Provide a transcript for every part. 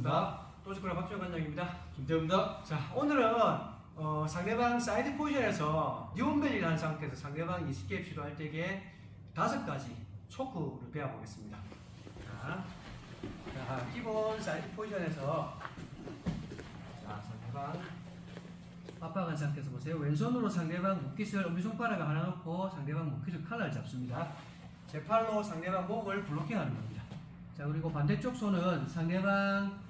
반갑습니다. 또지코라 박주영 관장입니다. 김태우입니다. 자, 오늘은 어, 상대방 사이드 포지션에서 뉴온벨리를 한 상태에서 상대방 이스케이프 시도할 때에 다섯 가지 초크를 배워보겠습니다. 자, 자, 기본 사이드 포지션에서 자, 상대방 압박한 상태에서 보세요. 왼손으로 상대방 목깃을 엄지손가락을 하나 놓고 상대방 목깃을 칼날 잡습니다. 제 팔로 상대방 목을 블로킹하는 겁니다. 자 그리고 반대쪽 손은 상대방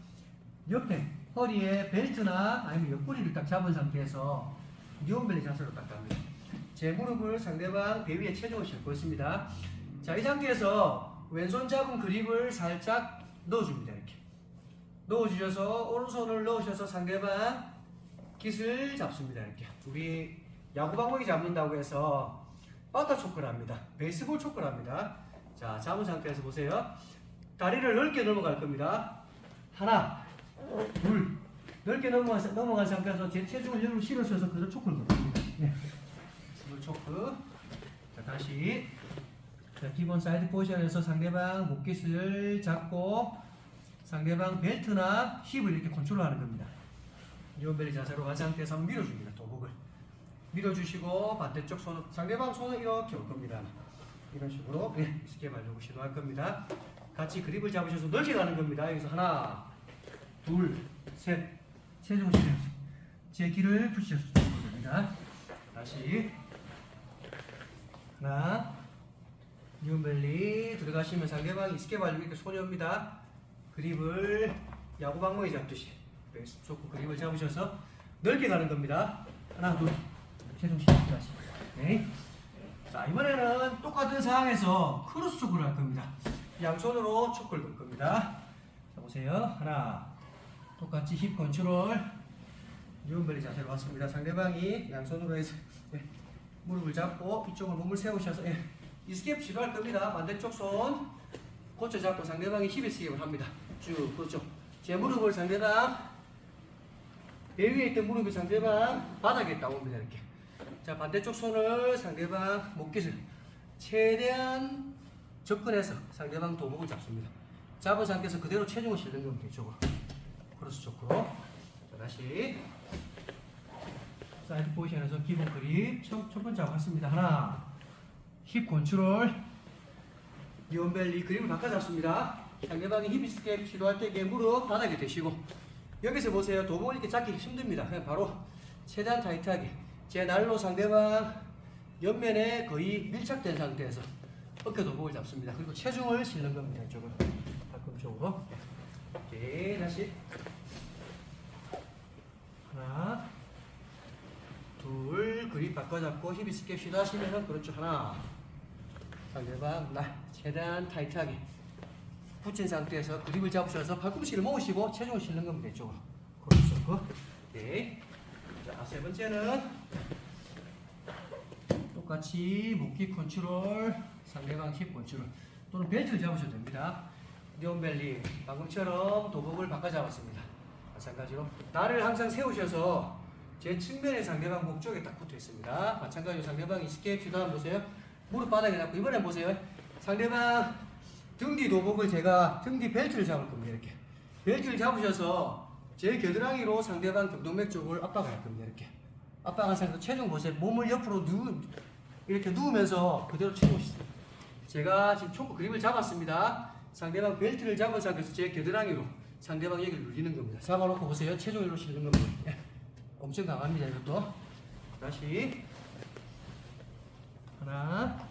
옆에 허리에 벨트나 아니면 옆구리를 딱 잡은 상태에서 뉴온벨리 자세로 딱 갑니다. 제 무릎을 상대방 배 위에 체중을 싣고 있습니다. 자 이 상태에서 왼손 잡은 그립을 살짝 넣어줍니다. 이렇게 넣어주셔서 오른손을 넣으셔서 상대방 깃을 잡습니다. 이렇게 우리 야구 방망이 잡는다고 해서 바타 초크를 합니다. 베이스볼 초크를 합니다. 자 잡은 상태에서 보세요. 다리를 넓게 넘어갈 겁니다. 하나, 둘, 넓게 넘어간, 넘어간 상태에서 제 체중을 여기로 실어서 그대로 초크를 겁니다. 네. 스몰 초크. 자, 다시. 자, 기본 사이드 포지션에서 상대방 목깃을 잡고 상대방 벨트나 힙을 이렇게 컨트롤하는 겁니다. 뉴온벨리 자세로 간 상태에서 밀어줍니다. 도복을. 밀어주시고 반대쪽 손, 상대방 손은 이렇게 올 겁니다. 이런 식으로 네, 쉽게 말려고 시도할 겁니다. 같이 그립을 잡으셔서 넓게 가는 겁니다. 여기서 하나, 둘, 셋, 체중 실행. 제 길을 붙이셔서 주는 겁니다. 다시 하나, 뉴bel리 들어가시면 상대방이 스케 발리고 이렇게 옵니다. 그립을 야구 방망이 잡듯이 베이스 초크 그립을 잡으셔서 넓게 가는 겁니다. 하나, 둘, 체중 실행 다시. 네. 자 이번에는 똑같은 상황에서 크로스 초크를 할 겁니다. 양손으로 초크를 넣을 겁니다. 자 보세요. 하나 똑같이 힙 컨트롤 뉴은벨리 자세로 왔습니다. 상대방이 양손으로 해서 예, 무릎을 잡고 이쪽으로 몸을 세우셔서 예, 이스케이프 시도할 겁니다. 반대쪽 손 고쳐 잡고 상대방이 힙 스케이프를 합니다. 쭉 그렇죠. 제 무릎을 상대방 배 위에 있던 무릎이 상대방 바닥에 딱 옵니다. 이렇게. 자 반대쪽 손을 상대방 목깃을 최대한 접근해서 상대방 도복을 잡습니다. 잡은 상태에서 그대로 체중을 실는 겁니다. 이쪽으로. 크로스 쪽으로. 자, 다시. 사이드 포지션에서 기본 그립 첫, 첫 번째 하고 왔습니다. 하나. 힙 컨트롤. 리온벨리 그립을 바꿔 잡습니다. 상대방이 힙 스텝 시도할 때 무릎 바닥에 대시고 여기서 보세요. 도복을 이렇게 잡기 힘듭니다. 그냥 바로 최대한 타이트하게 제 날로 상대방 옆면에 거의 밀착된 상태에서 어깨 도복을 잡습니다. 그리고 체중을 실는 겁니다. 이쪽으로. 가끔적으로. 오케이, 다시. 하나, 둘, 그립 바꿔잡고 힙이 스캡 시도 하시면은 그렇죠. 하나. 상대방 날 최대한 타이트하게 붙인 상태에서 그립을 잡으셔서 팔꿈치를 모으시고 체중을 실는 겁니다. 이쪽으로. 그렇죠. 네. 자, 세 번째는 똑같이 목기 컨트롤, 상대방 힙 컨트롤 또는 벨트를 잡으셔도 됩니다. 뉴온벨리 방금처럼 도복을 바꿔 잡았습니다. 마찬가지로 나를 항상 세우셔서 제 측면에 상대방 목 쪽에 딱 붙어 있습니다. 마찬가지로 상대방이 스케이프 시도하면 보세요. 무릎 바닥에 잡고 이번에 보세요. 상대방 등 뒤 도복을 제가 등 뒤 벨트를 잡을 겁니다. 이렇게 벨트를 잡으셔서 제 겨드랑이로 상대방 경동맥 쪽을 압박할 겁니다. 이렇게 압박한 상태에서 체중 보세요. 몸을 옆으로 누 이렇게 누우면서 그대로 체중을 씁니다. 제가 지금 초크 그립을 잡았습니다. 상대방 벨트를 잡은 상태에서 제 겨드랑이로 상대방 여기를 눌리는 겁니다. 잡아놓고 보세요. 체중 일로 실는 겁니다. 예. 엄청 강합니다. 이것도. 다시. 하나.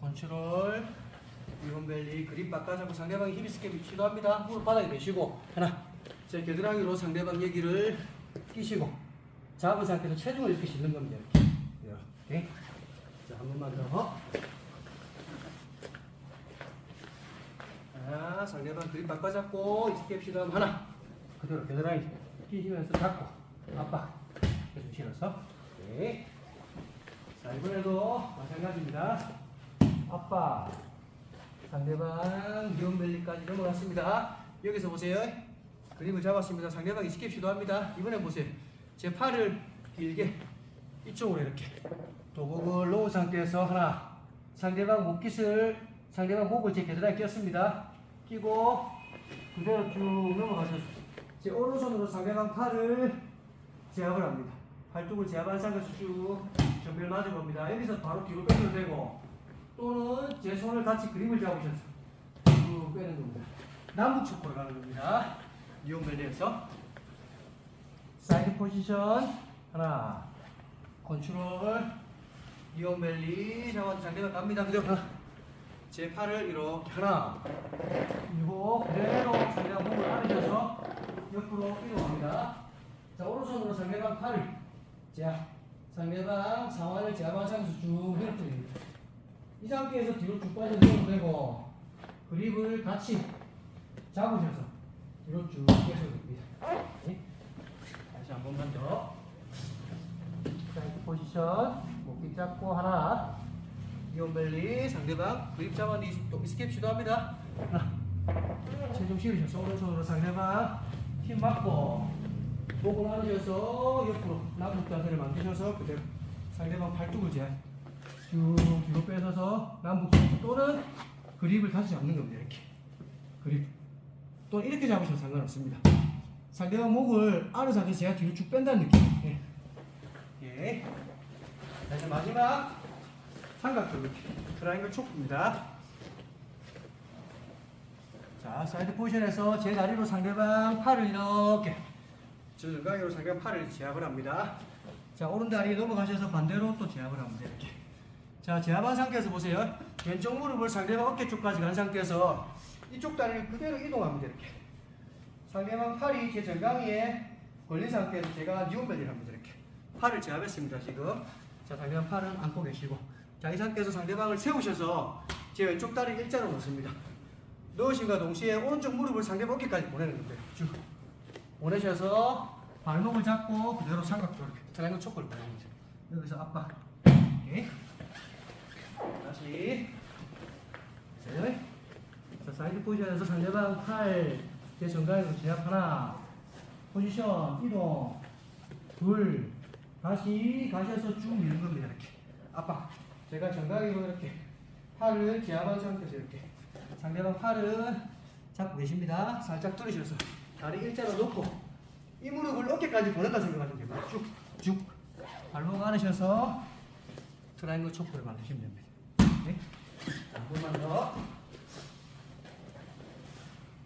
컨트롤. 이온벨리 그립 바꿔잡고 상대방이 힙이 스케이 시도합니다. 무릎 바닥에 내쉬고. 하나. 제 겨드랑이로 상대방 여기를 끼시고. 잡은 상태에서 체중을 이렇게 실는 겁니다. 이렇게. 이렇게. 자, 한 번만 더. 하나, 상대방 그립 바꿔잡고 이스케이프 시도하면 하나. 그대로 겨드랑이 끼시면서 잡고 압박 계속 실어서 네. 자 이번에도 마찬가지입니다. 압박 상대방 미온벨리까지 넘어갔습니다. 여기서 보세요. 그립을 잡았습니다. 상대방이 스케이프 시도합니다. 이번엔 보세요. 제 팔을 길게 이쪽으로 이렇게 도복을 놓은 상태에서 하나 상대방 목깃을 상대방 목을 제 겨드랑이에 꼈습니다. 끼고 그대로 쭉 넘어가셔서 제 오른손으로 상대방 팔을 제압을 합니다. 팔뚝을 제압한 상태에서 쭉 정면 맞을 겁니다. 여기서 바로 뒤로 빼도 되고 또는 제 손을 같이 그립을 잡으셔서 쭉 빼는 겁니다. 남북 척도로 가는 겁니다. 이온벨리에서 사이드 포지션 하나 컨트롤 이온벨리 잡아 상대방 갑니다. 그대로 제 팔을 이렇게 하나 그리고 그대로 상대방 몸을 안으셔서 옆으로 이동합니다. 자 오른손으로 상대방 팔을 제압 상대방 상완을 제압한 상태에서 쭉 밀어뜨립니다. 이 상태에서 뒤로 쭉 빠져도 되고 그립을 같이 잡으셔서 뒤로 쭉 빼셔도 됩니다. 네. 다시 한 번만 더. 사이드 포지션 목뒤 잡고 하나 이온벨리 상대방 그립 잡았는데 또 스캡 시도합니다. 하나 체중 실으셔서 오른손으로 상대방 힘 받고 목을 안으셔서 옆으로 남북 자세를 만드셔서 그대로 상대방 팔뚝을 제쭉 뒤로 빼서서 남북 또는 그립을 다시 잡는 겁니다. 이렇게 그립 또 이렇게 잡으셔도 상관없습니다. 상대방 목을 안은 상태에서 제가 뒤로 쭉 뺀다는 느낌. 예. 예. 자, 이제 마지막 이렇게 트라이앵글 초크입니다. 자, 사이드 포지션에서 제 다리로 상대방 팔을 이렇게 저 정강이로 상대방 팔을 제압을 합니다. 자, 오른 다리 넘어가셔서 반대로 또 제압을 합니다. 이렇게. 자, 제압한 상태에서 보세요. 왼쪽 무릎을 상대방 어깨 쪽까지 간 상태에서 이쪽 다리를 그대로 이동합니다. 이렇게. 상대방 팔이 제 정강이에 걸린 상태에서 제가 니온벨리를 합니다. 이렇게. 팔을 제압했습니다. 지금. 자, 상대방 팔은 안고 계시고. 자, 이 상태에서 상대방을 세우셔서 제 왼쪽 다리 일자로 놓습니다. 넣으신과 동시에 오른쪽 무릎을 상대방 어깨까지 보내는 겁니다. 쭉. 보내셔서 발목을 잡고 그대로 삼각형으로 이렇게 트라이앵글 초크를 보냅니다. 여기서 압박. 오케이. 다시. 셋. 자, 사이드 포지션에서 상대방 팔, 제 정강으로 제압 하나. 포지션, 이동. 둘. 다시 가셔서 쭉 미는 겁니다. 이렇게. 압박. 제가 정강으로 이렇게 팔을 제압한 상태에서 이렇게. 상대방 팔은 잡고 계십니다. 살짝 들으셔서 다리 일자로 놓고 이 무릎을 어깨까지 보낸다 생각하시면 됩니다. 쭉, 쭉. 발목 안으셔서 트라이앵글 초크를 만드시면 됩니다. 네. 한 번만 더.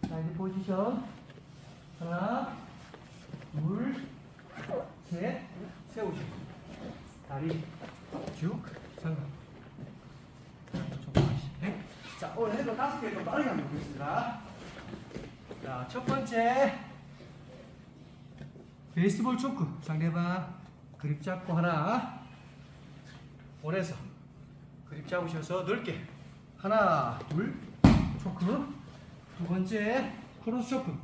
사이드 포지션. 하나, 둘, 셋. 세우시고. 다리 쭉. 상각. 오늘 해도 다섯 개 좀 빠르게 한번 보겠습니다. 자, 첫 번째. 베이스볼 초크. 상대방 그립 잡고 하나. 원해서 그립 잡으셔서 넓게 하나 둘 초크 두 번째 크로스 초크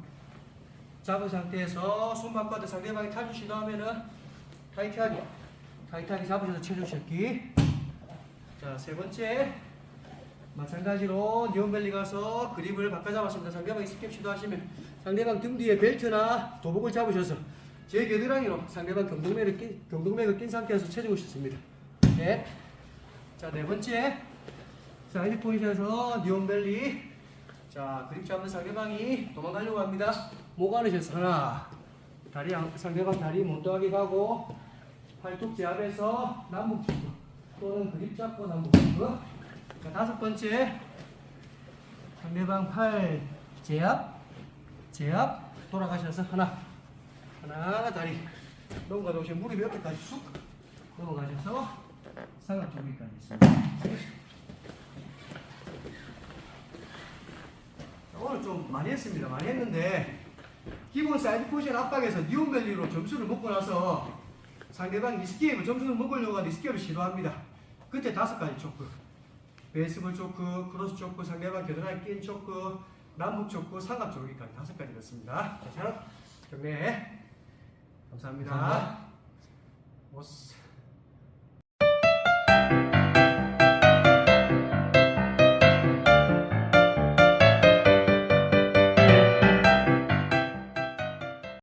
잡은 상태에서 손 바꿔도 상대방이 탈주 시도하면은 타이트하게 타이트하게 잡으셔서 체중 쉐기 자 세 번째 마찬가지로 니온벨리 가서 그립을 바꿔 잡았습니다 상대방이 스캡 시도하시면 상대방 등 뒤에 벨트나 도복을 잡으셔서 제 겨드랑이로 상대방 경동맥을 낀, 경동맥을 낀 상태에서 싣습니다 넷. 자, 네 번째. 사이드 포지션에서 니온벨리. 자, 그립 잡는 상대방이 도망가려고 합니다. 목 안으셔서 하나. 다리, 양- 상대방 다리 몬떠하게 가고, 팔뚝 제압해서 남북 축구. 또는 그립 잡고 남북 축구. 자, 다섯 번째. 상대방 팔 제압. 제압. 돌아가셔서 하나. 하나, 다리. 넘어가 놓으시면 무릎이 어깨까지 쑥. 넘어가셔서 삼각 조기까지 있습니다. 오늘 좀 많이 했습니다. 많이 했는데 기본 사이드 포지션 압박에서 니온밸리로 점수를 먹고 나서 상대방 이스케이프 점수를 먹으려고 하는 이스케이프를 시도합니다. 그때 다섯 가지 초크. 베이스볼 초크, 크로스 초크, 상대방 겨드랑이 낀 초크, 남북 초크, 삼각 조기까지 다섯 가지 됐습니다. 자, 자, 경례. 감사합니다. 감사합니다. 오스.